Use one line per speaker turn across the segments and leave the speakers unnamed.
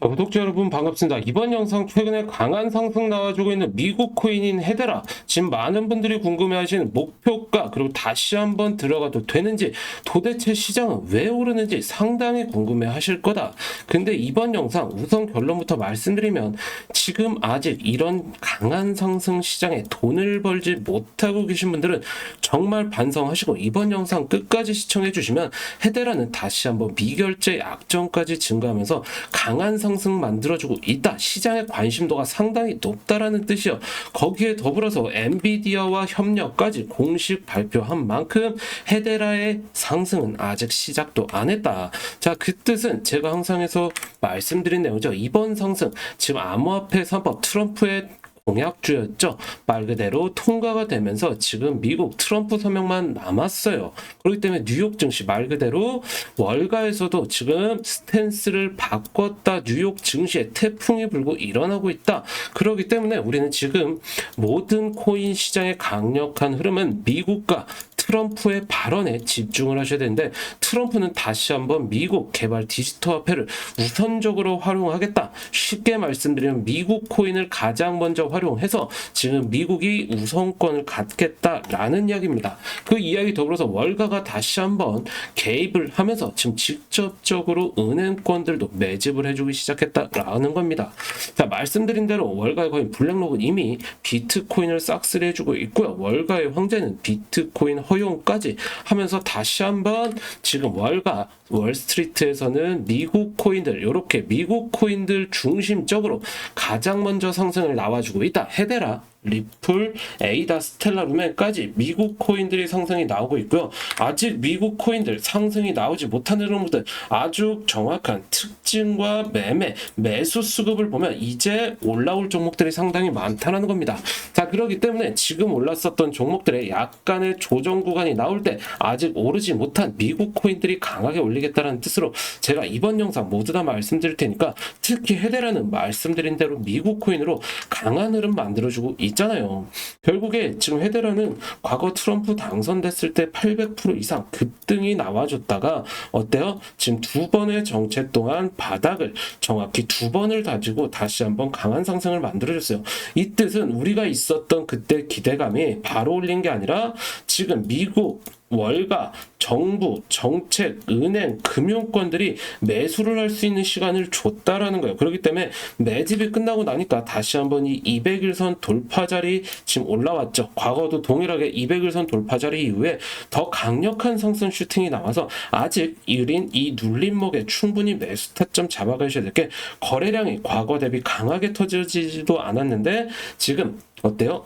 자, 구독자 여러분 반갑습니다. 이번 영상 최근에 강한 상승 나와주고 있는 미국 코인인 헤데라. 지금 많은 분들이 궁금해하시는 목표가 그리고 다시 한번 들어가도 되는지 도대체 시장은 왜 오르는지 상당히 궁금해하실 거다. 근데 이번 영상 우선 결론부터 말씀드리면 지금 아직 이런 강한 상승 시장에 돈을 벌지 못하고 계신 분들은 정말 반성하시고 이번 영상 끝까지 시청해 주시면 헤데라는 다시 한번 미결제 약정까지 증가하면서 강한 상승 만들어주고 있다. 시장의 관심도가 상당히 높다라는 뜻이요. 거기에 더불어서 엔비디아와 협력까지 공식 발표한 만큼 헤데라의 상승은 아직 시작도 안 했다. 자, 그 뜻은 제가 항상 해서 말씀드린 내용이죠. 이번 상승 지금 암호화폐 3법 트럼프의 공약주였죠. 말 그대로 통과가 되면서 지금 미국 트럼프 서명만 남았어요. 그렇기 때문에 뉴욕 증시 말 그대로 월가에서도 지금 스탠스를 바꿨다. 뉴욕 증시에 태풍이 불고 일어나고 있다. 그렇기 때문에 우리는 지금 모든 코인 시장의 강력한 흐름은 미국과 트럼프의 발언에 집중을 하셔야 되는데 트럼프는 다시 한번 미국 개발 디지털 화폐를 우선적으로 활용하겠다. 쉽게 말씀드리면 미국 코인을 가장 먼저 활용해서 지금 미국이 우선권을 갖겠다라는 이야기입니다. 그 이야기 더불어서 월가가 다시 한번 개입을 하면서 지금 직접적으로 은행권들도 매집을 해주기 시작했다라는 겁니다. 자 말씀드린 대로 월가의 거인 블랙록은 이미 비트코인을 싹쓸이 해주고 있고요. 월가의 황제는 비트코인 허 용까지 하면서 다시 한번 지금 월가 월스트리트에서는 미국 코인들 이렇게 미국 코인들 중심적으로 가장 먼저 상승을 나와주고 있다. 헤데라 리플, 에이다, 스텔라, 루멘까지 미국 코인들이 상승이 나오고 있고요. 아직 미국 코인들 상승이 나오지 못한 흐름들 아주 정확한 특징과 매매, 매수 수급을 보면 이제 올라올 종목들이 상당히 많다는 겁니다. 자, 그렇기 때문에 지금 올랐었던 종목들의 약간의 조정 구간이 나올 때 아직 오르지 못한 미국 코인들이 강하게 올리겠다는 뜻으로 제가 이번 영상 모두 다 말씀드릴 테니까 특히 헤데라는 말씀드린 대로 미국 코인으로 강한 흐름 만들어주고 있 잖아요. 결국에 지금 헤데라는 과거 트럼프 당선됐을 때 800% 이상 급등이 나와줬다가 어때요? 지금 두 번의 정책 동안 바닥을 정확히 두 번을 다지고 다시 한번 강한 상승을 만들어줬어요. 이 뜻은 우리가 있었던 그때 기대감이 바로 올린 게 아니라 지금 미국 월가, 정부, 정책, 은행, 금융권들이 매수를 할 수 있는 시간을 줬다라는 거예요. 그렇기 때문에 매집이 끝나고 나니까 다시 한번 이 200일선 돌파 자리 지금 올라왔죠. 과거도 동일하게 200일선 돌파 자리 이후에 더 강력한 상승 슈팅이 나와서 아직 이린 이 눌림목에 충분히 매수 타점 잡아가셔야 될 게 거래량이 과거 대비 강하게 터지지도 않았는데 지금 어때요?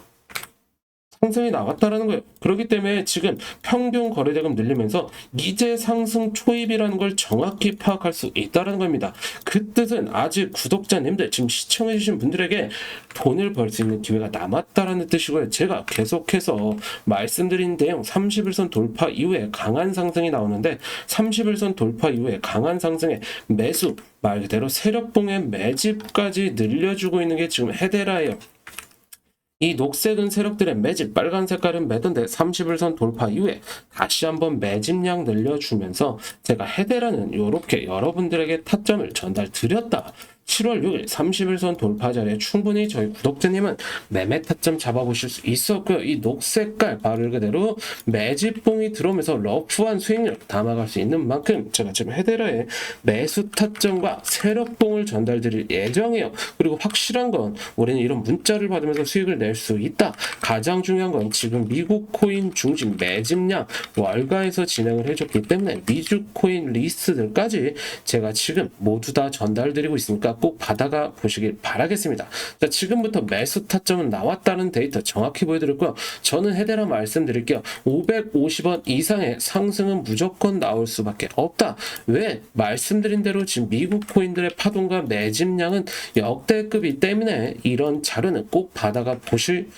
상승이 나왔다라는 거예요. 그렇기 때문에 지금 평균 거래대금 늘리면서 이제 상승 초입이라는 걸 정확히 파악할 수 있다는 겁니다. 그 뜻은 아직 구독자님들 지금 시청해주신 분들에게 돈을 벌 수 있는 기회가 남았다라는 뜻이고요. 제가 계속해서 말씀드린 내용 31선 돌파 이후에 강한 상승이 나오는데 31선 돌파 이후에 강한 상승에 매수 말 그대로 세력봉의 매집까지 늘려주고 있는 게 지금 헤데라예요. 이 녹색은 세력들의 매집, 빨간 색깔은 매도인데 30일선 돌파 이후에 다시 한번 매집량 늘려주면서 제가 헤데라는 이렇게 여러분들에게 타점을 전달 드렸다. 7월 6일 30일선 돌파 자리에 충분히 저희 구독자님은 매매 타점 잡아보실 수 있었고요. 이 녹색깔 말 그대로 매집봉이 들어오면서 러프한 수익률 담아갈 수 있는 만큼 제가 지금 헤데라의 매수 타점과 세력봉을 전달드릴 예정이에요. 그리고 확실한 건 우리는 이런 문자를 받으면서 수익을 낼 수 있다. 가장 중요한 건 지금 미국 코인 중심 매집량 월가에서 진행을 해줬기 때문에 미주 코인 리스트들까지 제가 지금 모두 다 전달드리고 있으니까 꼭 받아가 보시길 바라겠습니다. 자, 지금부터 매수 타점은 나왔다는 데이터 정확히 보여드렸고요. 저는 헤데라 말씀드릴게요. 550원 이상의 상승은 무조건 나올 수밖에 없다. 왜? 말씀드린 대로 지금 미국 코인들의 파동과 매집량은 역대급이기 때문에 이런 자료는 꼭 받아가 보실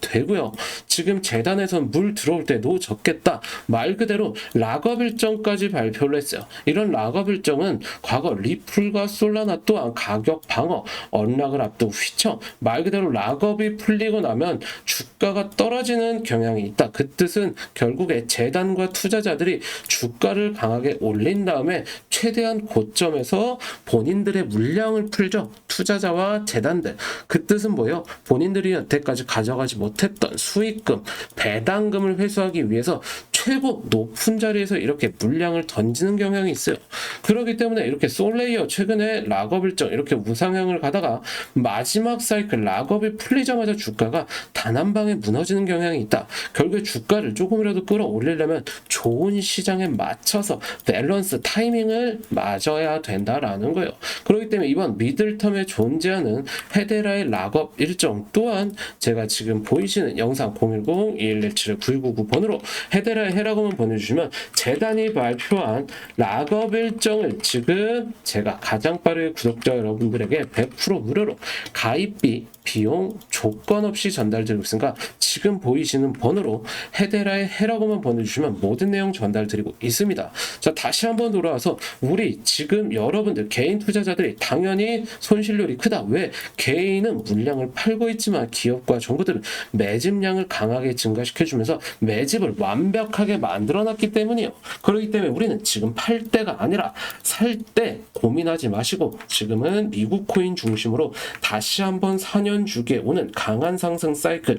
되고요. 지금 재단에선 물 들어올 때 노졌겠다. 말 그대로 락업 일정까지 발표를 했어요. 이런 락업 일정은 과거 리플과 솔라나 또한 가격 방어, 언락을 앞두고 휘청, 말 그대로 락업이 풀리고 나면 주가가 떨어지는 경향이 있다. 그 뜻은 결국에 재단과 투자자들이 주가를 강하게 올린 다음에 최대한 고점에서 본인들의 물량을 풀죠. 투자자와 재단들. 그 뜻은 뭐예요? 본인들이 여태까지 가 져가지 못했던 수익금, 배당금을 회수하기 위해서 최고 높은 자리에서 이렇게 물량을 던지는 경향이 있어요. 그렇기 때문에 이렇게 솔레이어 최근에 락업 일정 이렇게 우상향을 가다가 마지막 사이클 락업이 풀리자마자 주가가 단 한 방에 무너지는 경향이 있다. 결국에 주가를 조금이라도 끌어올리려면 좋은 시장에 맞춰서 밸런스 타이밍을 맞아야 된다라는 거예요. 그렇기 때문에 이번 미들텀에 존재하는 헤데라의 락업 일정 또한 제가 지금 보이시는 영상 010-2117-999번으로 헤데라의 해라고만 보내주시면 재단이 발표한 락업 일정을 지금 제가 가장 빠르게 구독자 여러분들에게 100% 무료로 가입비 비용 조건 없이 전달드리고 있으니까 지금 보이시는 번호로 헤데라의 해라고만 보내주시면 모든 내용 전달드리고 있습니다. 자 다시 한번 돌아와서 우리 지금 여러분들 개인 투자자들이 당연히 손실률이 크다. 왜 개인은 물량을 팔고 있지만 기업과 정부들은 매집량을 강하게 증가시켜주면서 매집을 완벽하게 만들어놨기 때문이에요. 그렇기 때문에 우리는 지금 팔 때가 아니라 살 때 고민하지 마시고 지금은 미국 코인 중심으로 다시 한번 4년 주기에 오는 강한 상승 사이클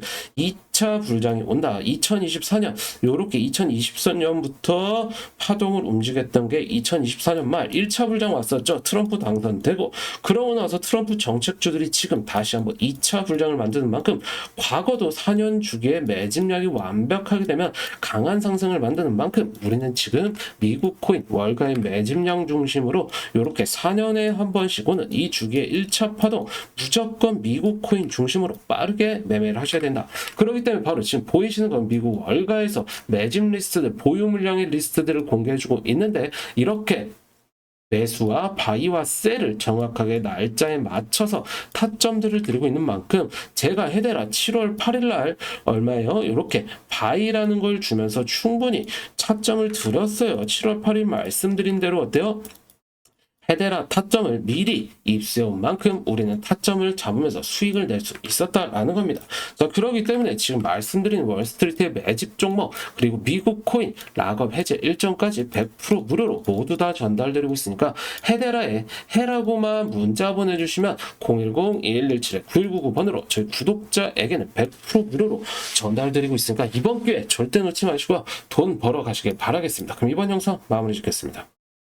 2차 불장이 온다. 2024년 요렇게 2023년부터 파동을 움직였던 게 2024년 말 1차 불장 왔었죠. 트럼프 당선되고 그러고 나서 트럼프 정책주들이 지금 다시 한번 2차 불장을 만드는 만큼 과거도 4년 주기에 매집량이 완벽하게 되면 강한 상승을 만드는 만큼 우리는 지금 미국 코인 월가의 매집량 중심으로 이렇게 4년에 한 번씩 오는 이 주기의 1차 파동 무조건 미국 코인 중심으로 빠르게 매매를 하셔야 된다. 그렇기 때문에 바로 지금 보이시는 건 미국 월가에서 매집 리스트들 보유 물량의 리스트들을 공개해주고 있는데 이렇게 매수와 바이와 셀을 정확하게 날짜에 맞춰서 타점들을 드리고 있는 만큼 제가 헤데라 7월 8일 날 얼마예요? 이렇게 바이라는 걸 주면서 충분히 차점을 드렸어요. 7월 8일 말씀드린 대로 어때요? 헤데라 타점을 미리 입수해온 만큼 우리는 타점을 잡으면서 수익을 낼 수 있었다라는 겁니다. 자, 그렇기 때문에 지금 말씀드린 월스트리트의 매집 종목 그리고 미국 코인 락업 해제 일정까지 100% 무료로 모두 다 전달드리고 있으니까 헤데라에 해라고만 문자 보내주시면 010-2117-9199번으로 저희 구독자에게는 100% 무료로 전달드리고 있으니까 이번 기회 절대 놓지 마시고 돈 벌어 가시길 바라겠습니다. 그럼 이번 영상 마무리 짓겠습니다.